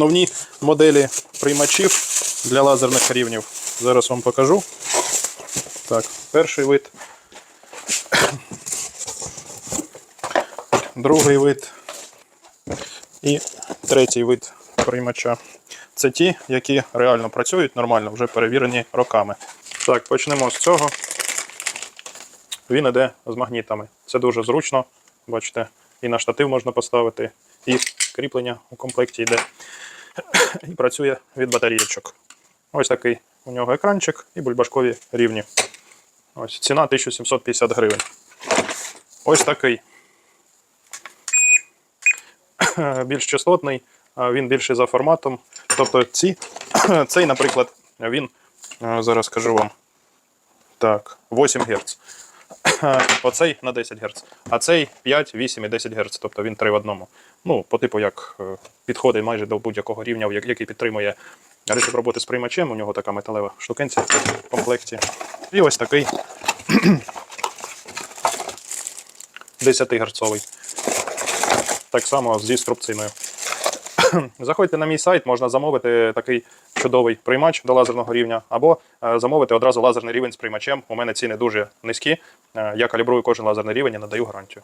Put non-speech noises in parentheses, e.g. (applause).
основні моделі приймачів для лазерних рівнів. Зараз вам покажу. Так, перший вид. Другий вид. І третій вид приймача. Це ті, які реально працюють нормально, вже перевірені роками. Так, почнемо з цього. Він іде з магнітами. Це дуже зручно. Бачите, і на штатив можна поставити, і кріплення у комплекті йде. (coughs) І працює від батарійочок. Ось такий у нього екранчик і бульбашкові рівні. Ось ціна 1750 гривень. Ось такий. (coughs) Більш частотний, він більший за форматом. Тобто ці, (coughs) цей, наприклад, він, зараз скажу вам, так, 8 Гц. (laughs) Оцей на 10 Гц, а цей 5, 8 і 10 Гц, тобто він 3 в одному. Ну, по типу, як е, підходить майже до будь-якого рівня, який підтримує режим роботи з приймачем. У нього така металева штукенця в комплекті. І ось такий (clears throat) 10 герцовий. Так само зі струбциною. (coughs) Заходьте на мій сайт, можна замовити такий чудовий приймач до лазерного рівня, або е, замовити одразу лазерний рівень з приймачем. У мене ціни дуже низькі. Е, Я калібрую кожен лазерний рівень і надаю гарантію.